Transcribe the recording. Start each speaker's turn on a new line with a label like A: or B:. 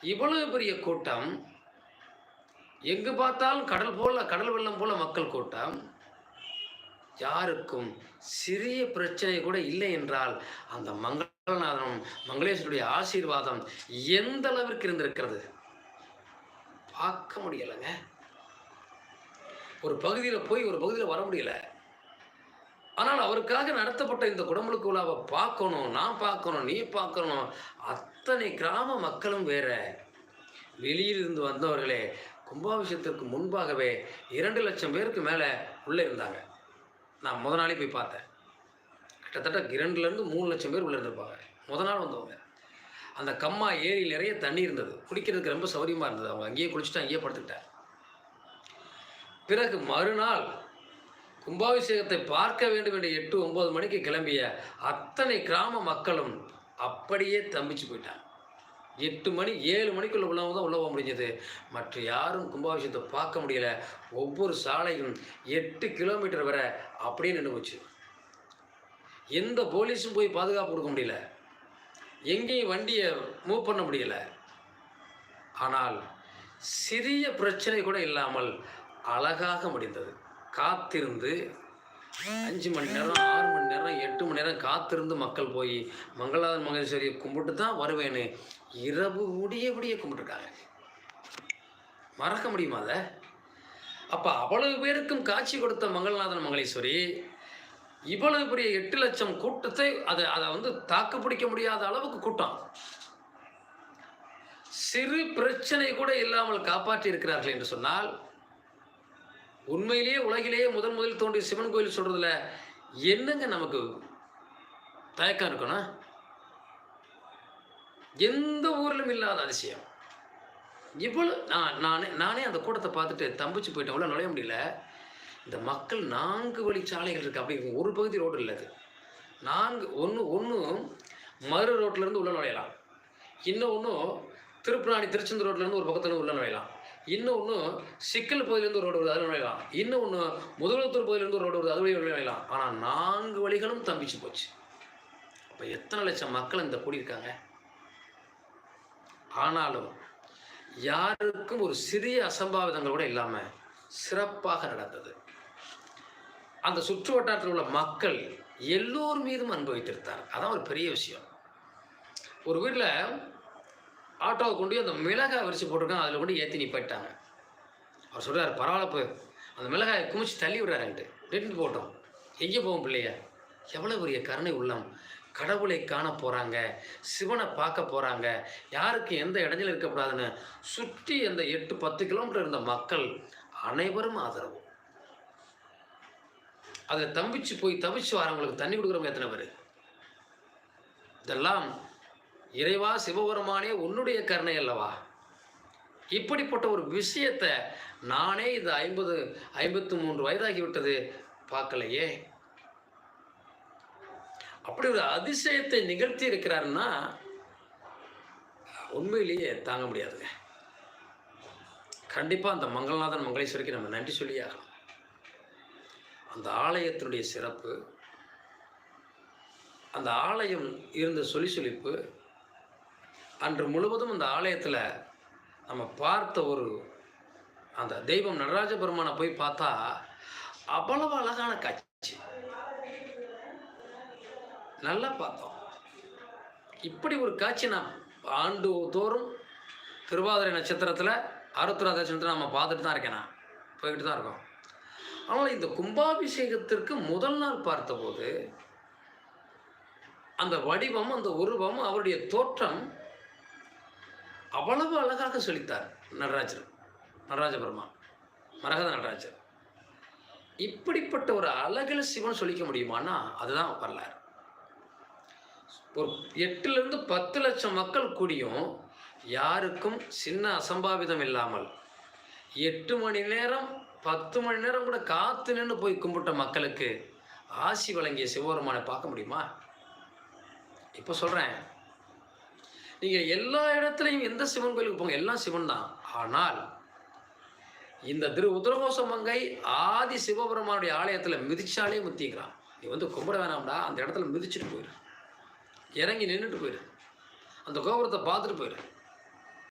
A: இவ்வளவு பெரிய கூட்டம் எங்கு பார்த்தாலும் கடல் போல கடல் வெள்ளம் போல மக்கள் கூட்டம். யாருக்கும் சிறிய பிரச்சனை கூட இல்லை என்றால் அந்த மங்களநாதனும் மங்களேஸ்வருடைய ஆசீர்வாதம் எந்த அளவிற்கு இருந்திருக்கிறது? பார்க்க முடியலைங்க. ஒரு பகுதியில் போய் ஒரு பகுதியில் வர முடியல. ஆனால் அவருக்காக நடத்தப்பட்ட இந்த குடமுழுக்கு விழாவை பார்க்கணும் நான் பார்க்கணும் நீ பார்க்கணும். அத்தனை கிராம மக்களும் வேற. வெளியிலிருந்து வந்தவர்களே கும்பாபிஷேகத்திற்கு முன்பாகவே இரண்டு லட்சம் பேருக்கு மேலே உள்ளே இருந்தாங்க. நான் முத நாளே போய் பார்த்தேன். கிட்டத்தட்ட இரண்டுலேருந்து மூணு லட்சம் பேர் உள்ளே இருந்திருப்பாங்க. முத நாள் வந்தவங்க. அந்த கம்மா ஏரி நிறைய தண்ணி இருந்தது. குடிக்கிறதுக்கு ரொம்ப சௌரியமாக இருந்தது. அவங்க அங்கேயே குளிச்சுட்டு அங்கேயே படுத்துக்கிட்டேன் பிறகு மறுநாள் கும்பாபிஷேகத்தை பார்க்க வேண்டும் என்று எட்டு ஒன்பது மணிக்கு கிளம்பிய அத்தனை கிராம மக்களும் அப்படியே தம்பிச்சு போயிட்டாங்க. எட்டு மணி ஏழு மணிக்குள்ளே உள்ளவங்க தான் உள்ள போக முடிஞ்சது. மற்ற யாரும் கும்பாபிஷேகத்தை பார்க்க முடியல. ஒவ்வொரு சாலையும் எட்டு கிலோமீட்டர் வரை அப்படியே நின்று போச்சு. எந்த போலீஸும் போய் பாதுகாப்பு கொடுக்க முடியல. எங்கேயும் வண்டியை மூவ் பண்ண முடியல. ஆனால் சிறிய பிரச்சனை கூட இல்லாமல் அழகாக முடிந்தது. காத்திருந்து அஞ்சு மணி நேரம் ஆறு மணி நேரம் எட்டு மணி நேரம் காத்திருந்து மக்கள் போய் மங்களாதன் மகேஸ்வரியை கும்பிட்டு தான் வருவேன்னு இரவு முடிய முடிய கும்பிட்டுருக்காங்க. மறக்க முடியுமா அதை? அப்போ அவ்வளவு பேருக்கும் காட்சி கொடுத்த மங்கள்நாதன் மங்களேஸ்வரி இவ்வளவு பெரிய எட்டு லட்சம் கூட்டத்தை அதை அதை வந்து தாக்கு பிடிக்க முடியாத அளவுக்கு கூட்டம். சிறு பிரச்சனை கூட இல்லாமல் காப்பாற்றி இருக்கிறார்கள் என்று சொன்னால் உண்மையிலேயே உலகிலேயே முதன் முதல் தோன்றிய சிவன் கோயில் சொல்றதுல என்னங்க நமக்கு தயக்கம் இருக்கணும்? எந்த ஊரிலும் இல்லாத அதிசயம். இவ்வளவு நான் நானே நானே அந்த கூட்டத்தை பார்த்துட்டு தம்பிச்சு போயிட்டேன். உள்ள நுழைய முடியல. இந்த மக்கள் நான்கு வழி சாலைகள் இருக்கு. அப்படி ஒரு பகுதி ரோடு இல்லை அது. நான்கு ஒன்று ஒன்றும் மறு ரோட்லேருந்து உள்ள நுழையலாம். இன்னும் ஒன்றும் திருப்புராணி திருச்செந்தூர் ரோட்லேருந்து ஒரு பக்கத்துலேருந்து உள்ள நுழையலாம். இன்னொன்று சிக்கல் பகுதியிலேருந்து ஒரு ரோடு வருது அது நுழையலாம். இன்னொன்று முதலத்தூர் பகுதியிலேருந்து ஒரு ரோடு வருது அது வழியாக நுழையலாம். ஆனால் நான்கு வழிகளும் தம்பிச்சு போச்சு. அப்போ எத்தனை லட்சம் மக்கள் இந்த கூடியிருக்காங்க? ஆனாலும் யாருக்கும் ஒரு சிறிய அசம்பாவிதங்கள் கூட இல்லாமல் சிறப்பாக நடந்தது. அந்த சுற்று வட்டாரத்தில் உள்ள மக்கள் எல்லோர் மீதும் அனுபவித்திருந்தார் அதான் ஒரு பெரிய விஷயம். ஒரு வீட்டில் ஆட்டோவை கொண்டு போய் அந்த மிளகாய் விரிச்சு போட்டிருக்காங்க அதில் கொண்டு ஏற்றி நிப்பாட்டாங்க அவர் சொல்கிறார் பரவாயில்ல போய் அந்த மிளகாயை குமிச்சு தள்ளி விடுறாருன்ட்டு ரிட்டன் போட்டோம். எங்கே போவோம் பிள்ளைய? எவ்வளோ பெரிய கருணை உள்ளம். கடவுளை காண போகிறாங்க சிவனை பார்க்க போகிறாங்க யாருக்கு எந்த இடைஞ்சலும் இருக்கக்கூடாதுன்னு சுற்றி அந்த எட்டு பத்து கிலோமீட்டர் இருந்த மக்கள் அனைவரும் ஆதரவு. அதில் தம்பிச்சு போய் தவிச்சு வரவங்களுக்கு தண்ணி கொடுக்குறவங்க எத்தனை பேர்? இதெல்லாம் இறைவா சிவபெருமானே உன்னுடைய கருணை அல்லவா? இப்படிப்பட்ட ஒரு விஷயத்தை நானே இது ஐம்பது ஐம்பத்து மூன்று வயதாகிவிட்டது பார்க்கலையே. அப்படி ஒரு அதிசயத்தை நிகழ்த்தி இருக்கிறாருன்னா உண்மையிலேயே தாங்க முடியாதுங்க. கண்டிப்பாக அந்த மங்களநாதன் மங்களேஸ்வரிக்கு நம்ம நன்றி சொல்லியே அந்த ஆலயத்தினுடைய சிறப்பு அந்த ஆலயம் இருந்த சொல்லி சொல்லிப்பு அன்று முழுவதும் அந்த ஆலயத்தில் நம்ம பார்த்த ஒரு அந்த தெய்வம் நடராஜ பெருமானை போய் பார்த்தா அவ்வளவு அழகான காட்சி. நல்லா பார்த்தோம். இப்படி ஒரு காட்சி நான் ஆண்டு தோறும் திருவாதிரை நட்சத்திரத்தில் அறுபத்தி நட்சத்திரத்தில் நம்ம பார்த்துட்டு தான் இருக்கேன் நான். போய்கிட்டு தான் இருக்கோம். ஆனால் இந்த கும்பாபிஷேகத்திற்கு முதல் நாள் பார்த்தபோது அந்த வடிவம் அந்த உருவம் அவருடைய தோற்றம் அவ்வளவு அழகாக சொல்லித்தார் நடராஜர் நடராஜ பெருமான் மரகத நடராஜர். இப்படிப்பட்ட ஒரு அழகில் சிவன் சொல்லிக்க முடியுமானா அதுதான் வரலாறு. ஒரு எட்டுலேருந்து பத்து லட்சம் மக்கள் கூடியும் யாருக்கும் சின்ன அசம்பாவிதம் இல்லாமல் எட்டு மணி நேரம் பத்து மணி நேரம் கூட காத்து நின்று போய் கும்பிட்ட மக்களுக்கு ஆசி வழங்கிய சிவபெருமானை பார்க்க முடியுமா? இப்போ சொல்கிறேன் நீங்கள் எல்லா இடத்துலையும் எந்த சிவன் கோயிலுக்கு போங்க எல்லாம் சிவன் தான். ஆனால் இந்த திரு உத்தரகோச மங்கை ஆதி சிவபெருமானுடைய ஆலயத்தில் மிதிச்சாலே முத்திக்கிறான். நீ வந்து கும்பிட வேணாம்டா அந்த இடத்துல மிதிச்சுட்டு போயிரு. இறங்கி நின்றுட்டு போயிரு. அந்த கோபுரத்தை பார்த்துட்டு போயிரு.